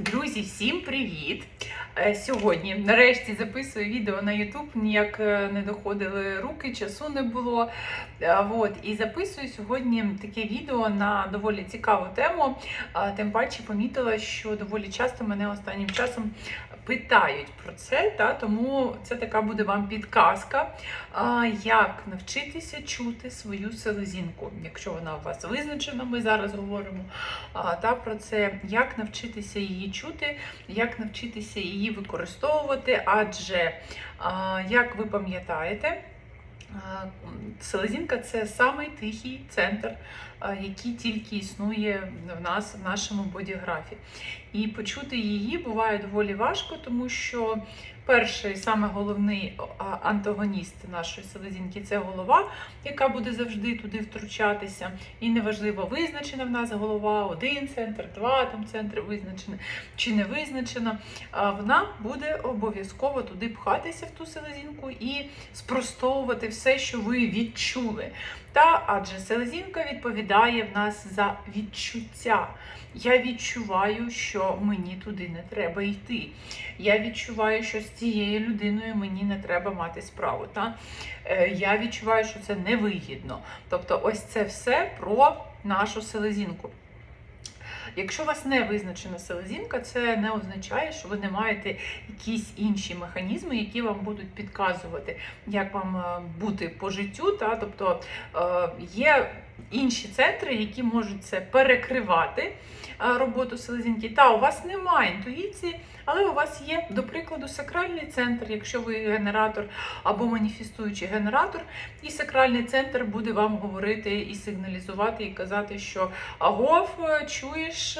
Друзі, всім привіт! Е, Сьогодні нарешті записую відео на YouTube, ніяк е, не доходили руки, часу не було. Е, От, і записую сьогодні таке відео на доволі цікаву тему. Тим паче помітила, що доволі часто мене останнім часом питають про це, та, тому це така буде вам підказка, а, як навчитися чути свою селезінку. Якщо вона у вас визначена, ми зараз говоримо а, та, про це, як навчитися її чути, як навчитися її використовувати, адже, а, як ви пам'ятаєте, Селезінка це самий тихий центр, який тільки існує в нас в нашому бодіграфі. І почути її буває доволі важко, тому що перший саме головний антагоніст нашої селезінки це голова, яка буде завжди туди втручатися. І неважливо, визначена в нас голова, один центр, два там центри визначені чи не визначена. Вона буде обов'язково туди пхатися в ту селезінку і спростовувати все, що ви відчули. Та адже селезінка відповідає в нас за відчуття. Я відчуваю, що мені туди не треба йти. Я відчуваю, що з цією людиною мені не треба мати справу. Та? Е, Я відчуваю, що це невигідно. Тобто, ось це все про нашу селезінку. Якщо у вас не визначена селезінка, це не означає, що ви не маєте якісь інші механізми, які вам будуть підказувати, як вам е, бути по життю. Та? Тобто е, є інші центри, які можуть це перекривати е, роботу селезінки. Та у вас немає інтуїції, але у вас є, до прикладу, сакральний центр, якщо ви генератор або маніфестуючий генератор, і сакральний центр буде вам говорити і сигналізувати, і казати, що агов, чуєш,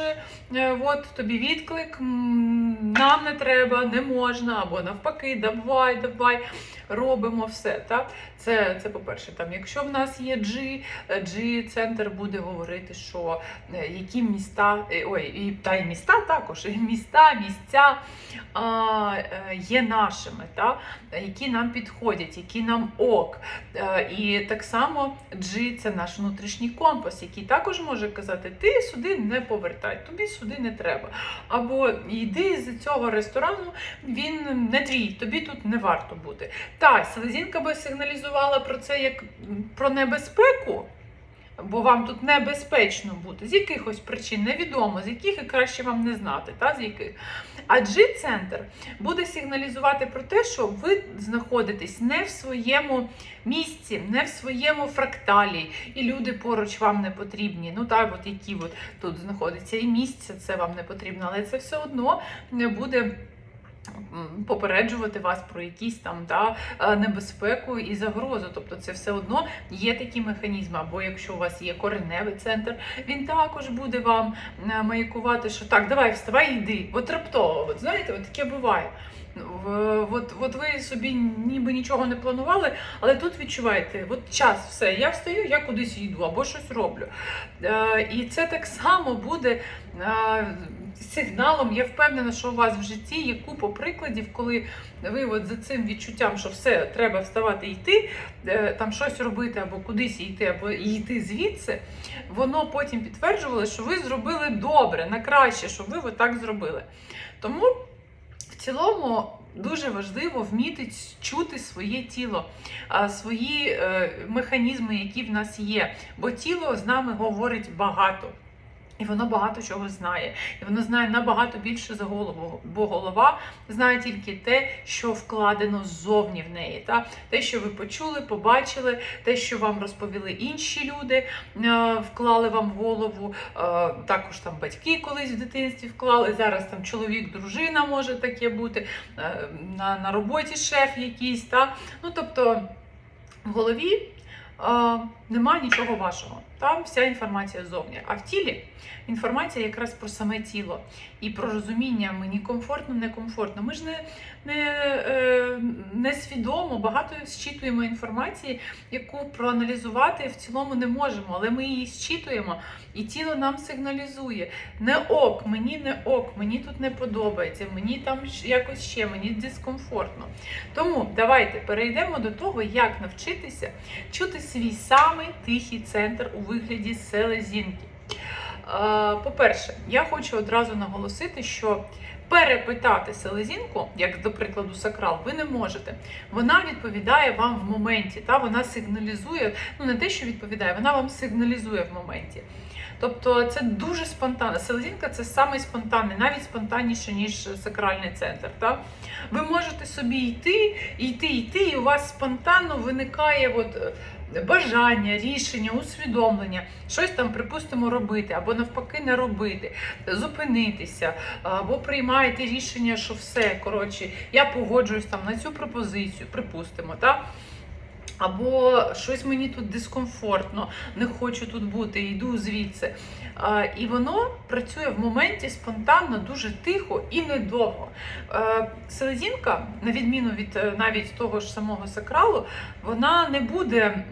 е, от тобі відклик, нам не треба, не можна, або навпаки, давай, давай. Робимо все. Так? Це, це по-перше, там, якщо в нас є G, G центр буде говорити, що е, які міста, е, ой, і, та й міста також, і міста, місця а, е, є нашими, та? які нам підходять, які нам ок. Е, І так само G це наш внутрішній компас, який також може казати, ти сюди не повертай, тобі сюди не треба. Або йди з цього ресторану, він не твій, тобі тут не варто бути. Та, селезінка би сигналізувала про це як про небезпеку, бо вам тут небезпечно бути. З якихось причин невідомо, з яких і краще вам не знати, та, з яких. А G-центр буде сигналізувати про те, що ви знаходитесь не в своєму місці, не в своєму фракталі, і люди поруч вам не потрібні. Ну так, от які от тут знаходяться, і місце це вам не потрібно, але це все одно не буде. Попереджувати вас про якісь там да, е, небезпеку і загрозу. Тобто це все одно є такі механізми. Або якщо у вас є кореневий центр, він також буде вам е, маякувати, що так, давай вставай, йди. От раптово, от знаєте, от таке буває. От, от ви собі ніби нічого не планували, але тут відчуваєте, от час, все, я встаю, я кудись йду або щось роблю. Е, І це так само буде е, сигналом. Я впевнена, що у вас в житті є купа прикладів, коли ви от за цим відчуттям, що все, треба вставати і йти, е, там щось робити, або кудись йти, або йти звідси, воно потім підтверджувало, що ви зробили добре, на краще, що ви отак зробили. Тому цілому. Дуже важливо вміти чути своє тіло, свої е, механізми, які в нас є. Бо тіло з нами говорить багато. І воно багато чого знає. І воно знає набагато більше за голову, бо голова знає тільки те, що вкладено ззовні в неї. Та? Те, що ви почули, побачили, те, що вам розповіли інші люди, е, вклали вам в голову. Е, також там батьки колись в дитинстві вклали. Зараз там чоловік, дружина може таке бути, е, на, на роботі шеф якийсь. Та? Ну, тобто в голові нема нічого вашого. Там вся інформація ззовні. А в тілі інформація якраз про саме тіло і про розуміння мені комфортно, некомфортно. Ми ж не, не, е, не свідомо багато зчитуємо інформації, яку проаналізувати в цілому не можемо, але ми її зчитуємо, і тіло нам сигналізує. Не ок, мені не ок, мені тут не подобається, мені там якось ще, мені дискомфортно. Тому давайте перейдемо до того, як навчитися чути свій самий тихий центр у вигляді селезінки. По-перше, я хочу одразу наголосити, що перепитати селезінку, як до прикладу сакрал, ви не можете. Вона відповідає вам в моменті, та вона сигналізує, ну не те, що відповідає, вона вам сигналізує в моменті. Тобто це дуже спонтанно. Селезінка це самий спонтанний, навіть спонтанніше, ніж сакральний центр. Та? Ви можете собі йти, йти, йти, і у вас спонтанно виникає от, бажання, рішення, усвідомлення, щось там, припустимо, робити, або навпаки, не робити, зупинитися, або приймаєте рішення, що все, коротше, я погоджуюсь там на цю пропозицію, припустимо. Та? Або щось мені тут дискомфортно, не хочу тут бути, йду звідси. І воно працює в моменті спонтанно, дуже тихо і недовго. Селезінка, на відміну від е, навіть того ж самого сакралу, вона не буде.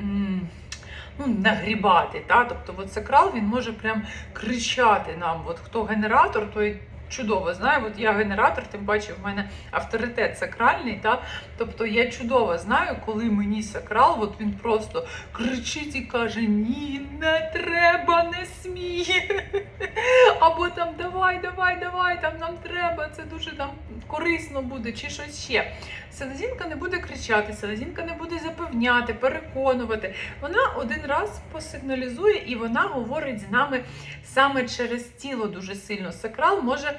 Ну, нагрібати, та? тобто от сакрал він може прям кричати нам. От хто генератор, той чудово знає. От я генератор, тим паче в мене авторитет сакральний. Та? Тобто я чудово знаю, коли мені сакрал, от він просто кричить і каже: Ні, не треба, не смій. Або там давай, давай, давай, там нам треба, це дуже нам корисно буде, чи щось ще. Селезінка не буде кричати, селезінка не буде запевняти, переконувати. Вона один раз посигналізує і вона говорить з нами саме через тіло дуже сильно. Сакрал може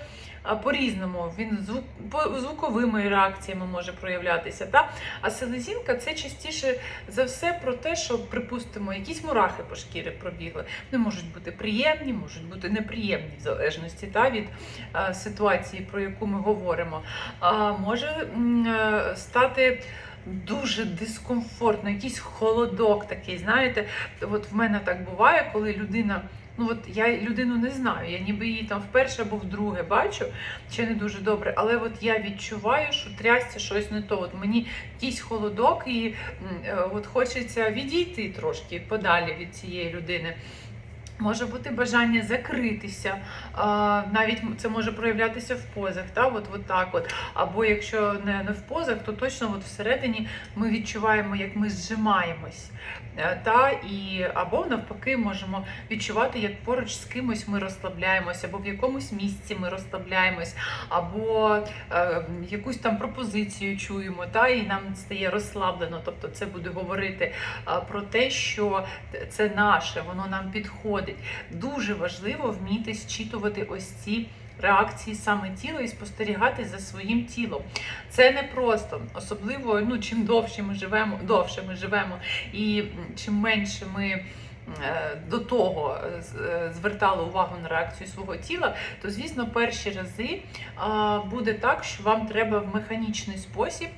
по-різному, він звуковими реакціями може проявлятися. Та? А селезінка це частіше за все про те, що, припустимо, якісь мурахи по шкірі пробігли. Вони можуть бути приємні, можуть бути неприємні, в залежності та, від а, ситуації, про яку ми говоримо. А, може м, е, стати. Дуже дискомфортно, якийсь холодок такий, знаєте, от в мене так буває, коли людина Ну от я людину не знаю, я ніби її там вперше або вдруге бачу, чи не дуже добре, але от я відчуваю, що трясся щось не то. От мені якийсь холодок, і е, от хочеться відійти трошки подалі від цієї людини. Може бути бажання закритися, навіть це може проявлятися в позах, та? От, от так от. Або якщо не, не в позах, то точно от всередині ми відчуваємо, як ми зжимаємось. Е, Та? І, або навпаки можемо відчувати, як поруч з кимось ми розслабляємося, або в якомусь місці ми розслабляємось, або е, якусь там пропозицію чуємо, та? і нам стає розслаблено. Тобто це буде говорити е, про те, що це наше, воно нам підходить. Дуже важливо вміти зчитувати ось ці реакції саме тіла і спостерігати за своїм тілом. Це не просто, особливо ну, чим довше ми живемо, довше ми живемо, і чим менше ми. е, До того е, е, звертали увагу на реакцію свого тіла, то звісно, перші рази буде так, що вам треба в механічний спосіб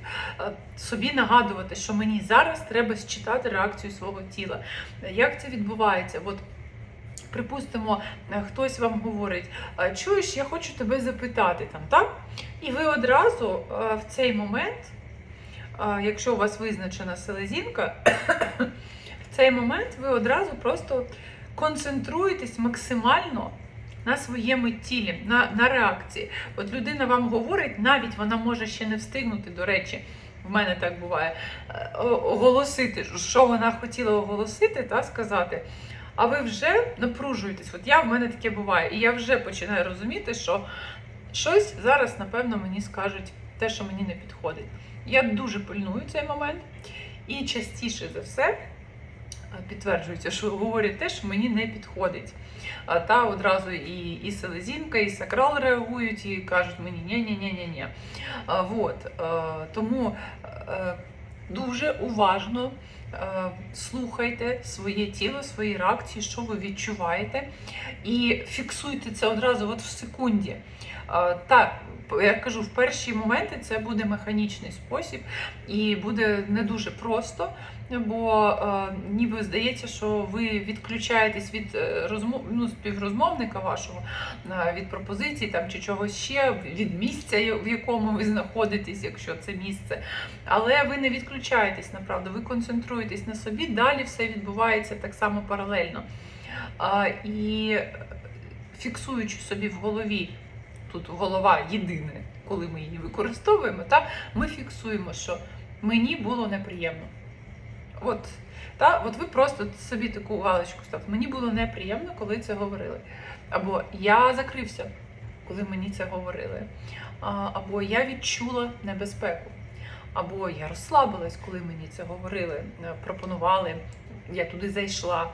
собі нагадувати, що мені зараз треба считати реакцію свого тіла. Як це відбувається? От Припустимо, е, хтось вам говорить, «Е, чуєш, я хочу тебе запитати там, так? І ви одразу е, в цей момент, якщо у вас визначена селезінка, в цей момент ви одразу просто концентруєтесь максимально на своєму тілі, на, на реакції. От людина вам говорить, навіть вона може ще не встигнути, до речі. В мене так буває оголосити, що вона хотіла оголосити та сказати. А ви вже напружуєтесь. От я в мене таке буває, і я вже починаю розуміти, що щось зараз, напевно, мені скажуть те, що мені не підходить. Я дуже пильную цей момент, і частіше за все е, підтверджується, що говорять те, що мені не підходить. Та одразу і, і селезінка, і сакрал реагують і кажуть мені ні-ні-ні-ні-ні. Е, Тому е, дуже уважно слухайте своє тіло, свої реакції, що ви відчуваєте, і фіксуйте це одразу от в секунді. Е, Так, я кажу, в перші моменти це буде механічний спосіб і буде не дуже просто, бо е, ніби здається, що ви відключаєтесь від е, розмов, ну, співрозмовника вашого, е, від пропозицій там, чи чогось ще, від місця, в якому ви знаходитесь, якщо це місце. Але ви не відключаєтесь направду, ви концентруєтесь на собі, далі все відбувається так само паралельно. А, і фіксуючи собі в голові, тут голова єдине, коли ми її використовуємо, та, ми фіксуємо, що мені було неприємно. От, та, от ви просто собі таку галочку ставте. Мені було неприємно, коли це говорили. Або я закрився, коли мені це говорили. Або я відчула небезпеку. Або я розслабилась, коли мені це говорили, е, пропонували, я туди зайшла.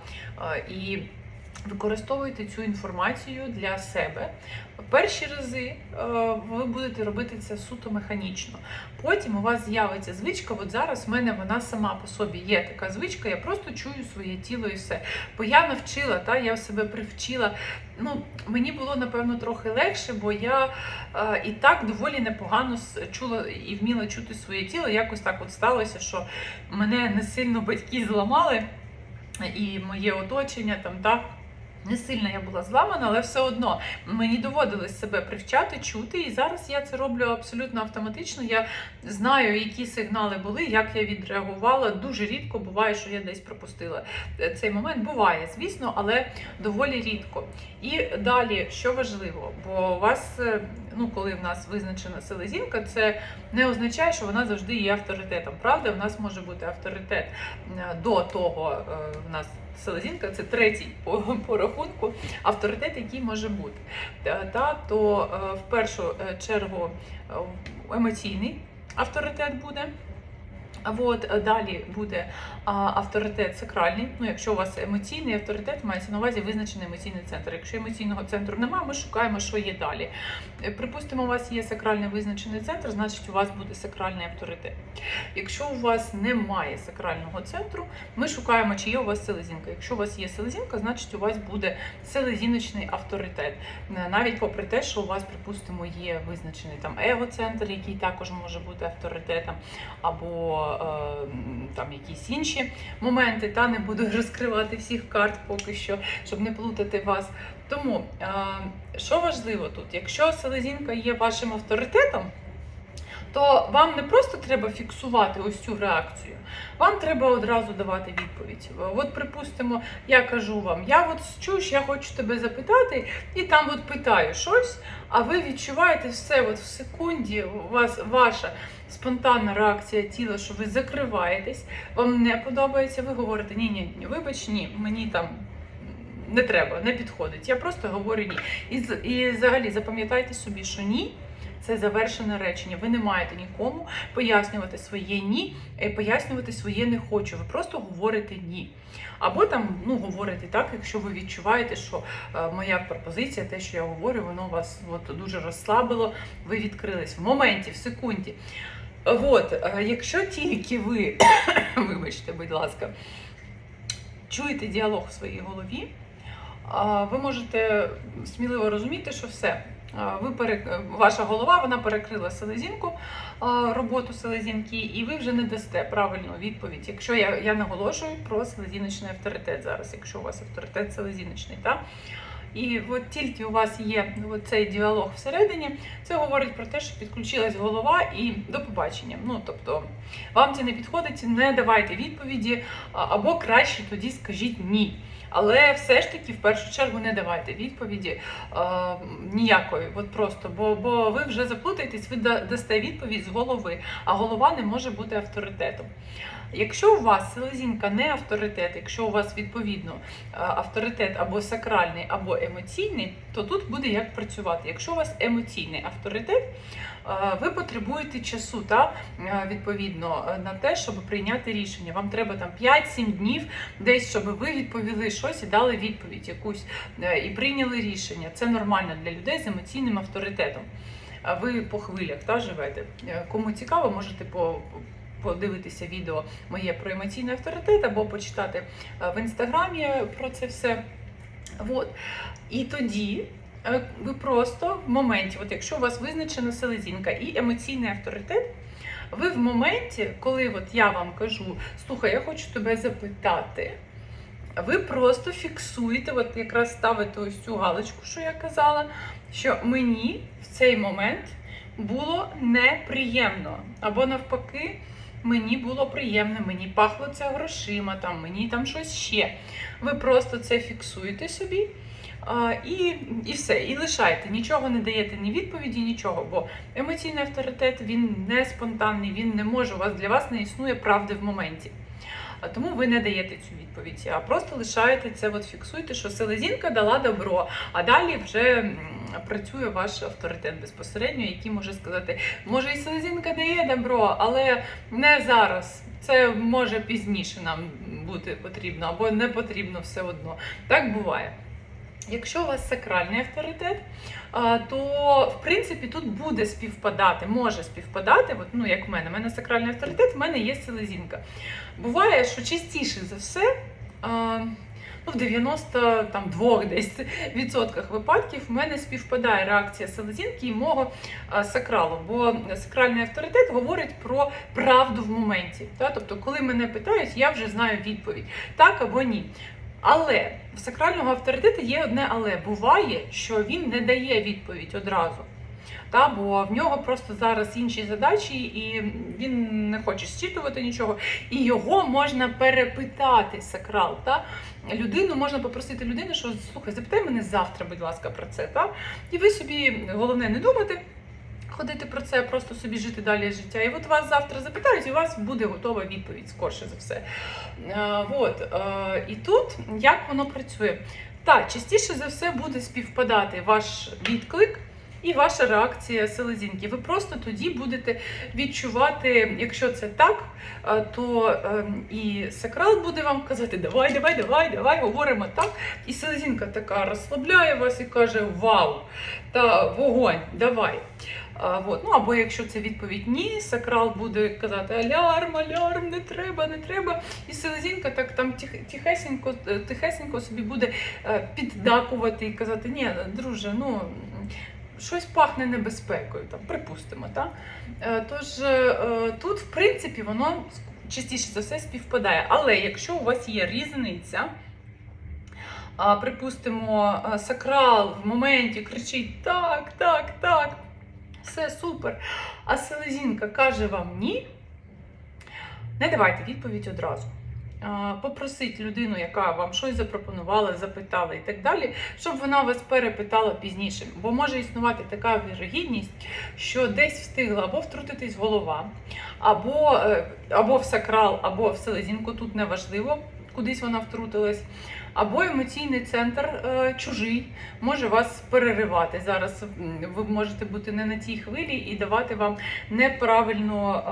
І використовуйте цю інформацію для себе. Перші рази е, ви будете робити це суто механічно. Потім у вас з'явиться звичка. От зараз в мене вона сама по собі є така звичка. Я просто чую своє тіло і все. Бо я навчила, та я себе привчила. Ну мені було напевно трохи легше, бо я е, і так доволі непогано чула і вміла чути своє тіло. Якось так от сталося, що мене не сильно батьки зламали, і моє оточення там так. Не сильно я була зламана, але все одно мені доводилось себе привчати, чути, і зараз я це роблю абсолютно автоматично. Я знаю, які сигнали були, як я відреагувала. Дуже рідко буває, що я десь пропустила е, цей момент. Буває, звісно, але доволі рідко. І далі, що важливо, бо у вас, е, ну коли в нас визначена селезінка, це не означає, що вона завжди є авторитетом. Правда, в нас може бути авторитет е, до того, в нас. Селезінка це третій по, по рахунку авторитет, який може бути. Та, та, то е, в першу е, чергу е, емоційний авторитет буде. От е, далі буде авторитет сакральний. Ну, якщо у вас емоційний авторитет, мається на увазі визначений емоційний центр. Якщо емоційного центру немає, ми шукаємо, що є далі. Е, Припустимо, у вас є сакральний визначений центр, значить у вас буде сакральний авторитет. Якщо у вас немає сакрального центру, ми шукаємо, чи є у вас селезінка. Якщо у вас є селезінка, значить у вас буде селезіночний авторитет. Е, Навіть попри те, що у вас, припустимо, є визначений там его-центр, який також може бути авторитетом, або там якісь інші моменти. Та не буду розкривати всіх карт поки що, щоб не плутати вас. Тому е, що важливо тут, якщо селезінка є вашим авторитетом то вам не просто треба фіксувати ось цю реакцію, вам треба одразу давати відповідь. От, припустимо, я кажу вам, я от чуєш, я хочу тебе запитати, і там от питаю щось, а ви відчуваєте все от в секунді, у вас ваша спонтанна реакція тіла, що ви закриваєтесь, вам не подобається, ви говорите, ні, ні, вибач, ні, мені там. Не треба, не підходить. Я просто говорю ні. І, і взагалі запам'ятайте собі, що ні це завершене речення. Ви не маєте нікому пояснювати своє ні, пояснювати своє не хочу. Ви просто говорите ні. Або там ну говорите так, якщо ви відчуваєте, що е, моя пропозиція, те, що я говорю, воно вас от, дуже розслабило. Ви відкрились в моменті, в секунді. От, е, якщо тільки ви, вибачте, будь ласка, чуєте діалог в своїй голові, ви можете сміливо розуміти, що все. Ви перек... Ваша голова вона перекрила селезінку, роботу селезінки, і ви вже не дасте правильну відповідь. Якщо я, я наголошую про селезіночний авторитет зараз, якщо у вас авторитет селезіночний, так? І от тільки у вас є цей діалог всередині, це говорить про те, що підключилась голова і до побачення. Ну тобто вам це не підходить, не давайте відповіді, або краще тоді скажіть ні. Але все ж таки в першу чергу не давайте відповіді е, ніякої, от просто, бо, бо ви вже заплутаєтесь, ви дасте відповідь з голови, а голова не може бути авторитетом. Якщо у вас селезінка не авторитет, якщо у вас відповідно е, авторитет або сакральний, або емоційний, то тут буде як працювати. Якщо у вас емоційний авторитет, ви потребуєте часу та е, відповідно е, на те, щоб прийняти рішення. Вам треба там 5-7 днів, десь щоб ви відповіли щось і дали відповідь якусь е, і прийняли рішення. Це нормально для людей з емоційним авторитетом. Ви по хвилях та живете. Е, Кому цікаво, можете по. Подивитися відео моє про емоційний авторитет або почитати е, в інстаграмі про це все. От. І тоді е, ви просто в моменті, от якщо у вас визначена селезінка і емоційний авторитет, ви в моменті, коли от я вам кажу, слухай, я хочу тебе запитати, ви просто фіксуєте, от якраз ставите ось цю галочку, що я казала, що мені в цей момент було неприємно. Або навпаки, мені було приємно, мені пахло це грошима, там, мені там щось ще. Ви просто це фіксуєте собі. І, і все, і лишайте, нічого не даєте ні відповіді, нічого, бо емоційний авторитет він не спонтанний, він не може у вас для вас не існує правди в моменті. тому ви не даєте цю відповідь, а просто лишаєте це, от фіксуйте, що селезінка дала добро, а далі вже працює ваш авторитет безпосередньо, який може сказати, може і селезінка дає добро, але не зараз. Це може пізніше нам бути потрібно або не потрібно все одно. Так буває. Якщо у вас сакральний авторитет, то в принципі тут буде співпадати, може співпадати. От, ну, як в мене, в мене сакральний авторитет, в мене є селезінка. Буває, що частіше за все. Ну, в 92 десь відсотках випадків в мене співпадає реакція селезінки і мого сакралу. Бо сакральний авторитет говорить про правду в моменті. Тобто, коли мене питають, я вже знаю відповідь так або ні. Але в сакрального авторитету є одне але. Буває, що він не дає відповідь одразу. Та, бо в нього просто зараз інші задачі, і він не хоче зчитувати нічого. І його можна перепитати сакрал. Та? Людину можна попросити людину, що слухай, запитай мене завтра, будь ласка, про це. Та? І ви собі головне не думати. Ходити про це, просто собі жити далі життя. І от вас завтра запитають, і у вас буде готова відповідь скорше за все. Е, от, е, і тут як воно працює? Так, частіше за все буде співпадати ваш відклик і ваша реакція селезінки. Ви просто тоді будете відчувати, якщо це так, е, то е, і сакрал буде вам казати: давай, давай, давай, давай, говоримо так. І селезінка така розслабляє вас і каже: Вау! Та вогонь, давай. А, от. Ну, або якщо це відповідь ні, сакрал буде казати алярм, алярм, не треба, не треба. І селезінка так там тих- тихесенько, е, тихесенько собі буде е, піддакувати і казати, ні, друже, ну. Щось пахне небезпекою, там, припустимо. Так? Е, Тож тут, в принципі, воно частіше за все співпадає. Але якщо у вас є різниця, припустимо, сакрал в моменті кричить так, так, так, все супер. А селезінка каже вам ні, не давайте відповідь одразу. А, Попросіть людину, яка вам щось запропонувала, запитала і так далі, щоб вона вас перепитала пізніше. Бо може існувати така вірогідність, що десь встигла або втрутитись голова, або, е, або в сакрал, або в селезінку, тут неважливо, кудись вона втрутилась. Або емоційний центр е, чужий може вас переривати. Зараз ви можете бути не на тій хвилі і давати вам неправильну е,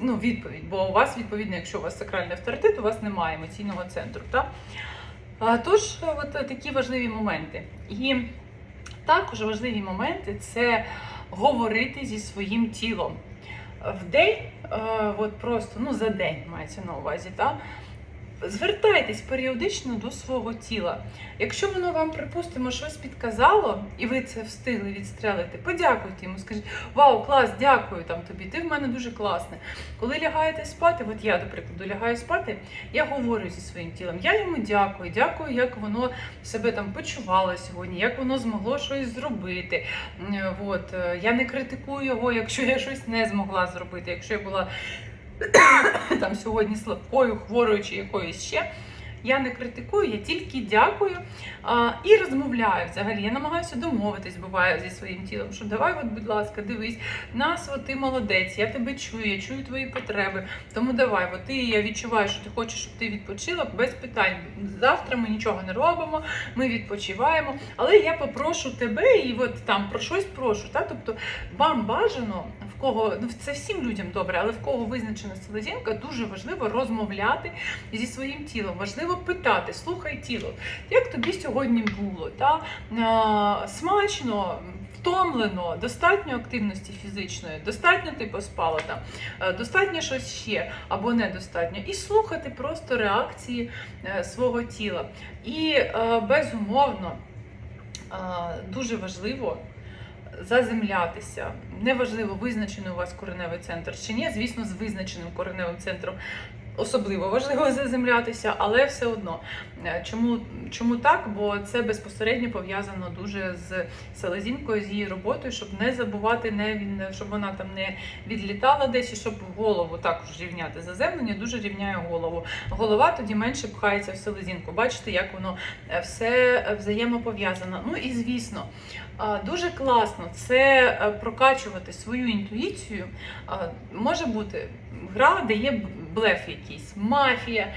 ну, відповідь. Бо у вас, відповідно, якщо у вас сакральний авторитет, у вас немає емоційного центру. Так? Тож, е, от такі важливі моменти. І також важливі моменти це говорити зі своїм тілом. В день, от просто ну, за день мається на увазі, так? Звертайтесь періодично до свого тіла. Якщо воно вам, припустимо, щось підказало, і ви це встигли відстрелити, подякуйте йому, скажіть, вау, клас, дякую там тобі, ти в мене дуже класний. Коли лягаєте спати, от я, до прикладу, лягаю спати, я говорю зі своїм тілом, я йому дякую, дякую, як воно себе там почувало сьогодні, як воно змогло щось зробити. От, е, я не критикую його, якщо я щось не змогла зробити, якщо я була там сьогодні слабкою, хворою чи якоюсь ще. Я не критикую, я тільки дякую а, і розмовляю взагалі. Я намагаюся домовитись, буває зі своїм тілом, що давай, от, будь ласка, дивись, нас, от, ти молодець, я тебе чую, я чую твої потреби. Тому давай, от, ти, я відчуваю, що ти хочеш, щоб ти відпочила без питань. Завтра ми нічого не робимо, ми відпочиваємо. Але я попрошу тебе і от там про щось прошу. Та? Тобто вам бажано в кого ну це всім людям добре, але в кого визначена селезінка, дуже важливо розмовляти зі своїм тілом. Важливо питати, слухай тіло, як тобі сьогодні було? Та? А, смачно. Втомлено, достатньо активності фізичної, достатньо ти поспала там, достатньо щось ще або недостатньо. І слухати просто реакції е, свого тіла. І е, безумовно дуже важливо заземлятися. Неважливо, визначений у вас кореневий центр чи ні. Звісно, з визначеним кореневим центром особливо важливо заземлятися, але все одно. Е, Чому, чому так? Бо це безпосередньо пов'язано дуже з селезінкою, з її роботою, щоб не забувати, не, щоб вона там не відлітала десь, і щоб голову також рівняти. Заземлення дуже рівняє голову. Голова тоді менше пхається в селезінку. Бачите, як воно е, все взаємопов'язано. Ну і звісно, Дуже класно це е, прокачувати свою інтуїцію. Може бути гра, де є блеф якийсь, мафія,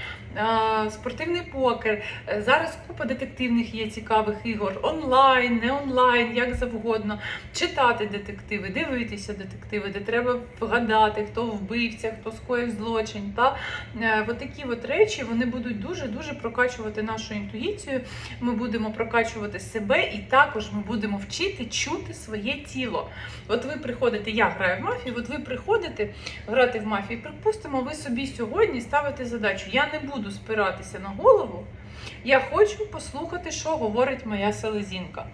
спортивний покер. Е, Зараз купа детективних є цікавих ігор онлайн, не онлайн, як завгодно. Читати детективи, дивитися детективи, де треба вгадати, хто вбивця, хто скоїв злочин. Та е, от такі от речі вони будуть дуже дуже прокачувати нашу інтуїцію. Ми будемо прокачувати себе, і також ми будемо вчити чути своє тіло. От ви приходите, я граю в мафію, от ви приходите грати в мафію. Припустимо, ви собі сьогодні ставите задачу. Я не буду спиратися на голову. Я хочу послухати, що говорить моя селезінка.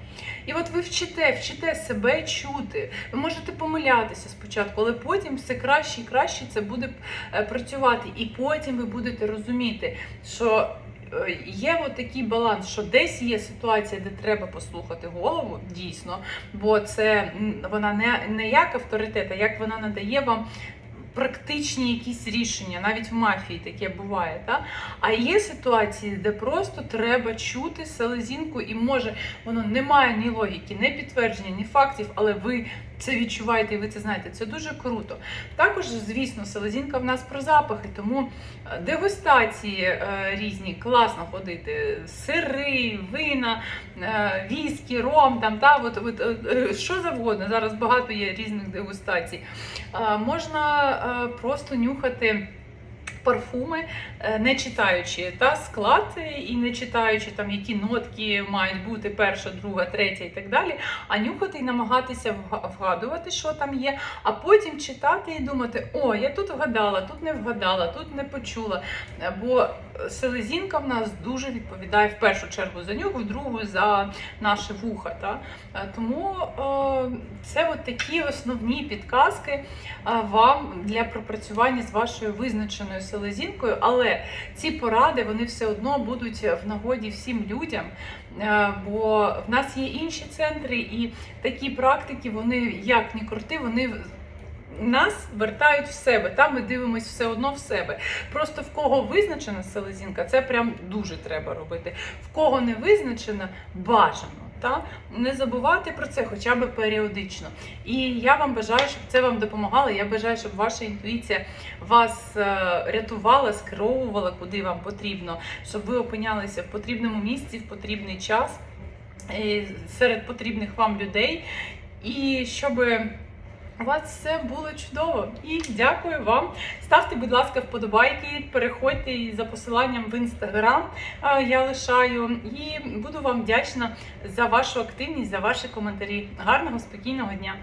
І от ви вчите, вчите себе чути. Ви можете помилятися спочатку, але потім все краще і краще це буде е, працювати. І потім ви будете розуміти, що е, є от такий баланс, що десь є ситуація, де треба послухати голову, дійсно, бо це вона не, не як авторитет, а як вона надає вам. Практичні якісь рішення, навіть в мафії таке буває. Та? А є ситуації, де просто треба чути селезінку, і може воно не має ні логіки, ні підтвердження, ні фактів, але ви це відчуваєте і ви це знаєте. Це дуже круто. Також, звісно, селезінка в нас про запахи, тому е, дегустації е, різні, класно ходити. Сири, вина, е, віскі, ром, там, та, от, от, що завгодно. Зараз багато є різних дегустацій. Можна просто нюхати. Парфуми, е, не читаючи та склад і не читаючи там, які нотки мають бути перша, друга, третя і так далі, а нюхати і намагатися вга- вгадувати, що там є, а потім читати і думати: о, я тут вгадала, тут не вгадала, тут не почула. Е, Бо селезінка в нас дуже відповідає в першу чергу за нюх, в другу за наше вуха. Та? Е, Тому е, це от такі основні підказки е, вам для пропрацювання з вашою визначеною селезінкою, але ці поради вони все одно будуть в нагоді всім людям. Бо в нас є інші центри, і такі практики, вони як ні крути, вони нас вертають в себе. Там ми дивимося все одно в себе. Просто в кого визначена селезінка, це прям дуже треба робити. В кого не визначена, бажано. Та не забувати про це хоча б періодично. І я вам бажаю, щоб це вам допомагало. Я бажаю, щоб ваша інтуїція вас е, рятувала, скеровувала куди вам потрібно, щоб ви опинялися в потрібному місці в потрібний час е, серед потрібних вам людей, і щоб у вас все було чудово. І дякую вам. Ставте, будь ласка, вподобайки, переходьте за посиланням в інстаграм. е, Я лишаю і буду вам вдячна за вашу активність, за ваші коментарі. Гарного, спокійного дня!